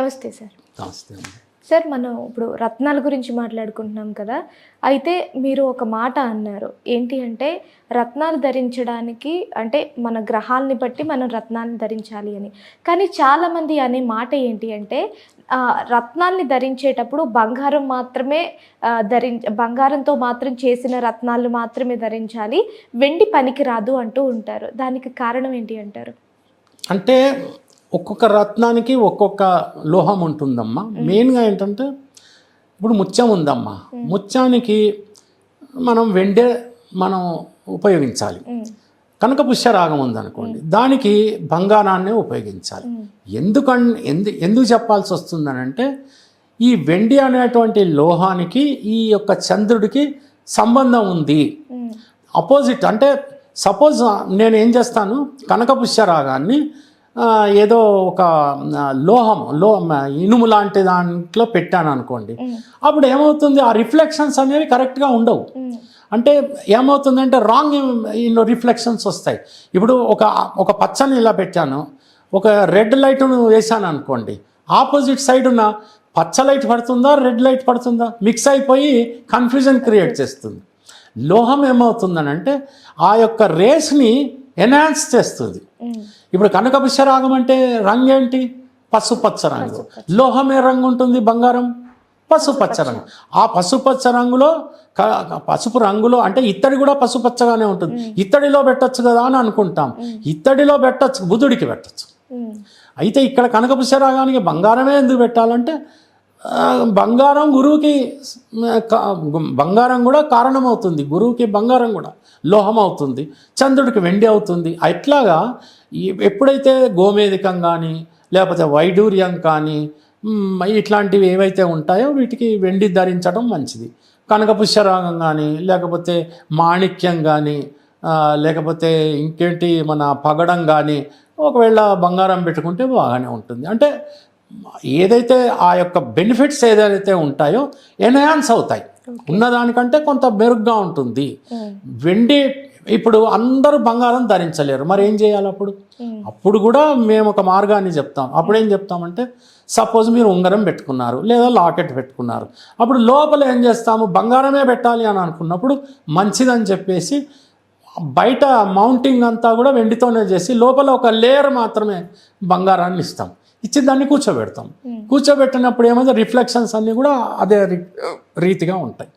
నమస్తే సార్. నమస్తే. సార్ మనం ఇప్పుడు రత్నాల గురించి మాట్లాడుకుంటున్నాం కదా అయితే మీరు ఒక మాట అన్నారు. ఏంటి అంటే రత్నాలు ధరించడానికి అంటే మన గ్రహాలని బట్టి మనం రత్నాలను ధరించాలి అని. కానీ చాలామంది అనే మాట ఏంటి అంటే రత్నాల్ని ధరించేటప్పుడు బంగారం మాత్రమే ఆ, ధరించ బంగారంతో మాత్రం చేసిన రత్నాలు మాత్రమే ధరించాలి వెండి పనికి రాదు అంటూ ఉంటారు. దానికి కారణం ఏంటి అంటారు? అంటే ఒక్కొక్క రత్నానికి ఒక్కొక్క లోహం ఉంటుందమ్మా. మెయిన్గా ఏంటంటే ఇప్పుడు ముత్యం ఉందమ్మా. ముత్యానికి మనం వెండే మనం ఉపయోగించాలి. కనుక పుష్యరాగం ఉందనుకోండి దానికి బంగారాన్ని ఉపయోగించాలి. ఎందుకన్ ఎందు ఎందుకు చెప్పాల్సి వస్తుందనంటే ఈ వెండి అనేటువంటి లోహానికి ఈ యొక్క చంద్రుడికి సంబంధం ఉంది. అపోజిట్ అంటే సపోజ్ నేను ఏం చేస్తాను కనకపుష్య రాగాన్ని ఏదో ఒక లోహం లో ఇనుము లాంటి దాంట్లో పెట్టాను అనుకోండి అప్పుడు ఏమవుతుంది? ఆ రిఫ్లెక్షన్స్ అనేవి కరెక్ట్గా ఉండవు. అంటే ఏమవుతుందంటే రాంగ్ రిఫ్లెక్షన్స్ వస్తాయి. ఇప్పుడు ఒక ఒక పచ్చని ఇలా పెట్టాను. ఒక రెడ్ లైట్ను వేసాను అనుకోండి ఆపోజిట్ సైడ్ ఉన్న పచ్చ లైట్ పడుతుందా రెడ్ లైట్ పడుతుందా? మిక్స్ అయిపోయి కన్ఫ్యూజన్ క్రియేట్ చేస్తుంది. లోహం ఏమవుతుందనంటే ఆ యొక్క రేస్ని ఎన్హాన్స్ చేస్తుంది. ఇప్పుడు కనకపుష్య రాగం అంటే రంగు ఏంటి పసుపచ్చ రంగు లోహం ఏ రంగు ఉంటుంది బంగారం? పసుపచ్చ రంగు. ఆ పసుపచ్చ రంగులో పసుపు రంగులో అంటే ఇత్తడి కూడా పసుపచ్చగానే ఉంటుంది. ఇత్తడిలో పెట్టొచ్చు కదా అని అనుకుంటాం. ఇత్తడిలో పెట్టొచ్చు బుధుడికి పెట్టొచ్చు. అయితే ఇక్కడ కనకపుష్య రాగానికి బంగారమే ఎందుకు పెట్టాలంటే బంగారం గురువుకి బంగారం కూడా కారణమవుతుంది. గురువుకి బంగారం కూడా లోహం అవుతుంది చంద్రుడికి వెండి అవుతుంది. అట్లాగా ఎప్పుడైతే గోమేధికం కానీ లేకపోతే వైడూర్యం కానీ ఇట్లాంటివి ఏవైతే ఉంటాయో వీటికి వెండి ధరించడం మంచిది. కనకపుష్యరాగం కానీ లేకపోతే మాణిక్యం కానీ లేకపోతే ఇంకేంటి మన పగడం కానీ ఒకవేళ బంగారం పెట్టుకుంటే బాగానే ఉంటుంది. అంటే ఏదైతే ఆ యొక్క బెనిఫిట్స్ ఏదైతే ఉంటాయో ఎన్హాన్స్ అవుతాయి. ఉన్నదానికంటే కొంత మెరుగ్గా ఉంటుంది. ఉమ్, వెండి ఇప్పుడు అందరూ బంగారం ధరించలేరు. మరి ఏం చేయాలి అప్పుడు? ఉమ్, అప్పుడు కూడా మేము ఒక మార్గాన్ని చెప్తాం. అప్పుడు ఏం చెప్తామంటే సపోజ్ మీరు ఉంగరం పెట్టుకున్నారు లేదా లాకెట్ పెట్టుకున్నారు. అప్పుడు లోపల ఏం చేస్తాము? బంగారమే పెట్టాలి అని అనుకున్నప్పుడు మంచిదని చెప్పేసి బయట మౌంటింగ్ అంతా కూడా వెండితోనే చేసి లోపల ఒక లేయర్ మాత్రమే బంగారాన్ని ఇస్తాం. ఇచ్చి దాన్ని కూర్చోబెడతాం. కూర్చోబెట్టినప్పుడు ఏమైతే రిఫ్లెక్షన్స్ అన్నీ కూడా అదే రీతిగా ఉంటాయి.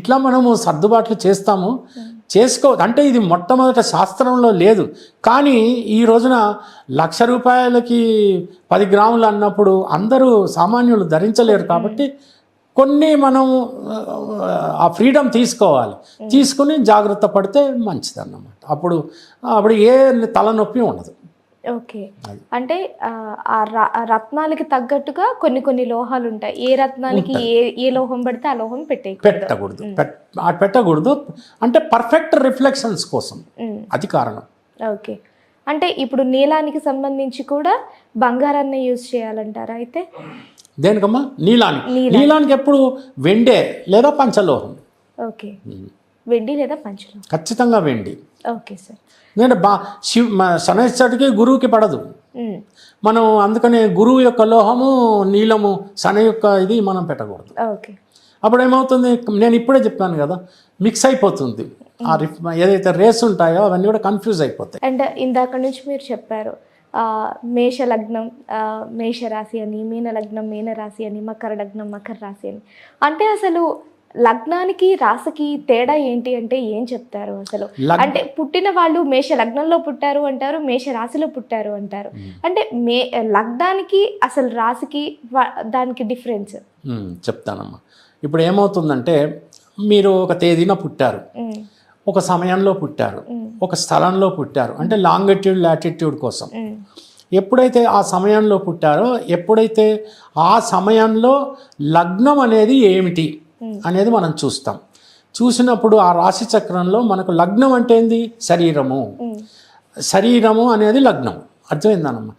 ఇట్లా మనము సర్దుబాట్లు చేస్తాము. చేసుకో అంటే ఇది మొట్టమొదట శాస్త్రంలో లేదు. కానీ ఈ రోజున లక్ష రూపాయలకి పది గ్రాములు అన్నప్పుడు అందరూ సామాన్యులు ధరించలేరు కాబట్టి కొన్ని మనం ఆ ఫ్రీడమ్ తీసుకోవాలి. తీసుకుని జాగ్రత్త పడితే మంచిది అన్నమాట అప్పుడు అప్పుడు ఏ తలనొప్పి ఉండదు. ఓకే. అంటే ఆ, రత్నాలకి తగ్గట్టుగా కొన్ని కొన్ని లోహాలు ఉంటాయి ఏ రత్నానికి ఏ ఏ లోహం పడితే ఆ లోహం పెట్టేయకూడదు. పెట్టకూడదు. పెట్టకూడదు. అంటే పర్ఫెక్ట్ రిఫ్లెక్షన్స్ కోసం. అది కారణం. ఓకే. అంటే ఇప్పుడు నీలానికి సంబంధించి కూడా బంగారాన్ని యూజ్ చేయాలంటారా అయితే? దేనికమ్మా? నీలానికి. నీలానికి. ఎప్పుడు? వెండే లేదా పంచలోహం. ఓకే. వెండి లేదా పంచలో ఖచ్చితంగా వెండి. Okay sir. ఎందుకంటే బా శివ్ శనైశ్చడికి గురువుకి పడదు. మనం అందుకనే గురువు యొక్క లోహము నీలము శన యొక్క ఇది మనం పెట్టకూడదు. ఓకే. అప్పుడు ఏమవుతుంది నేను ఇప్పుడే చెప్పాను కదా మిక్స్ అయిపోతుంది. ఆ రిఫ్ ఏదైతే రేస్ ఉంటాయో అవన్నీ కూడా కన్ఫ్యూజ్ అయిపోతాయి. అండ్ ఇందాక నుంచి మీరు చెప్పారు మేష లగ్నం ఆ, మేష రాశి అని మీన లగ్నం మీన రాశి అని మకర లగ్నం మకర రాశి అని. అంటే అసలు లగ్నానికి రాశికి తేడా ఏంటి అంటే ఏం చెప్తారు అసలు? అంటే పుట్టిన వాళ్ళు మేష లగ్నంలో పుట్టారు అంటారు మేష రాశిలో పుట్టారు అంటారు. అంటే మే లగ్నానికి అసలు రాశికి దానికి డిఫరెన్స్? చెప్తానమ్మా. ఇప్పుడు ఏమవుతుందంటే మీరు ఒక తేదీన పుట్టారు. ఒక సమయంలో పుట్టారు. ఒక స్థలంలో పుట్టారు. అంటే లాంగిట్యూడ్ లాటిట్యూడ్ కోసం. ఎప్పుడైతే ఆ సమయంలో పుట్టారో ఎప్పుడైతే ఆ సమయంలో లగ్నం అనేది ఏమిటి? అనేది మనం చూస్తాం. చూసినప్పుడు ఆ రాశి చక్రంలో మనకు లగ్నం అంటే ఏంది? శరీరము. శరీరము అనేది లగ్నం. అర్థమైందనమ్మా?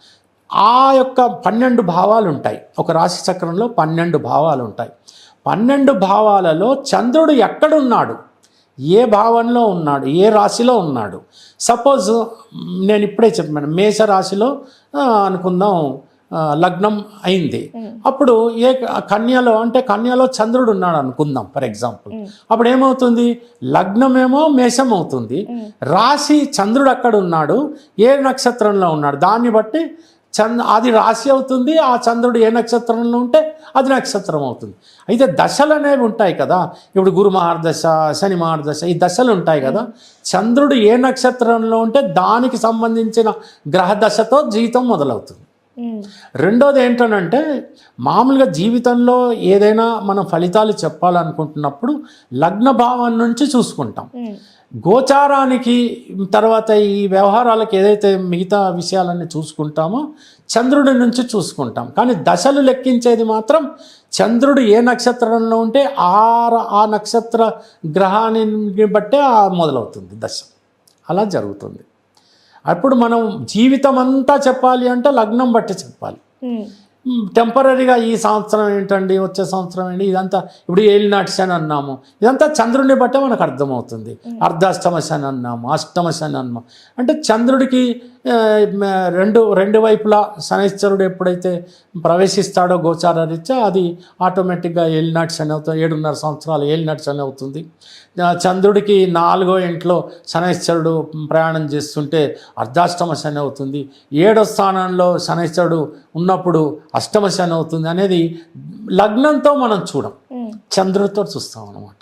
ఆ యొక్క పన్నెండు భావాలు ఉంటాయి. ఒక రాశి చక్రంలో పన్నెండు భావాలు ఉంటాయి. పన్నెండు భావాలలో చంద్రుడు ఎక్కడున్నాడు? ఏ భావంలో ఉన్నాడు? ఏ రాశిలో ఉన్నాడు? సపోజ్ నేను ఇప్పుడే చెప్పాను. మేష రాశిలో అనుకుందాం. లగ్నం అయింది. అప్పుడు ఏ కన్యలో అంటే కన్యలో చంద్రుడు ఉన్నాడు అనుకుందాం ఫర్ ఎగ్జాంపుల్. అప్పుడు ఏమవుతుంది లగ్నమేమో మేషం అవుతుంది రాశి చంద్రుడు అక్కడ ఉన్నాడు ఏ నక్షత్రంలో ఉన్నాడు? దాన్ని బట్టి చంద్ర అది రాశి అవుతుంది ఆ చంద్రుడు ఏ నక్షత్రంలో ఉంటే అది నక్షత్రం అవుతుంది. అయితే దశలు అనేవి ఉంటాయి కదా. ఇప్పుడు గురు మహర్దశ శని మహర్దశ ఈ దశలు ఉంటాయి కదా. చంద్రుడు ఏ నక్షత్రంలో ఉంటే దానికి సంబంధించిన గ్రహ దశతో జీవితం మొదలవుతుంది. రెండోది ఏంటనంటే మామూలుగా జీవితంలో ఏదైనా మనం ఫలితాలు చెప్పాలనుకుంటున్నప్పుడు లగ్న భావం నుంచి చూసుకుంటాం. గోచారానికి తర్వాత ఈ వ్యవహారాలకు ఏదైతే మిగతా విషయాలన్నీ చూసుకుంటామో చంద్రుడి నుంచి చూసుకుంటాం. కానీ దశలు లెక్కించేది మాత్రం చంద్రుడు ఏ నక్షత్రంలో ఉంటే ఆ ఆ నక్షత్ర గ్రహాన్ని బట్టే మొదలవుతుంది దశ. అలా జరుగుతుంది. అప్పుడు మనం జీవితం అంతా చెప్పాలి అంటే లగ్నం బట్టి చెప్పాలి. టెంపరీగా ఈ సంవత్సరం ఏంటండి వచ్చే సంవత్సరం ఏంటి ఇదంతా ఇప్పుడు ఏలినాటి శని అన్నాము. ఇదంతా చంద్రుడిని బట్టే మనకు అర్థమవుతుంది. అర్ధాష్టమ శని అన్నాము అష్టమ శని అన్నాము. అంటే చంద్రుడికి రెండు రెండు వైపులా శనైశ్వరుడు ఎప్పుడైతే ప్రవేశిస్తాడో గోచార రీత్యా అది ఆటోమేటిక్గా ఏలినాటి శని అవుతుంది ఏడున్నర సంవత్సరాలు ఏలినాటి శని అవుతుంది. చంద్రుడికి నాలుగో ఇంట్లో శనైశ్వరుడు ప్రయాణం చేస్తుంటే అర్ధాష్టమ శని అవుతుంది. ఏడో స్థానంలో శనైశ్వరుడు ఉన్నప్పుడు అష్టమ శని అవుతుంది అనేది లగ్నంతో మనం చూడం. చంద్రుడితో చూస్తాం అన్నమాట.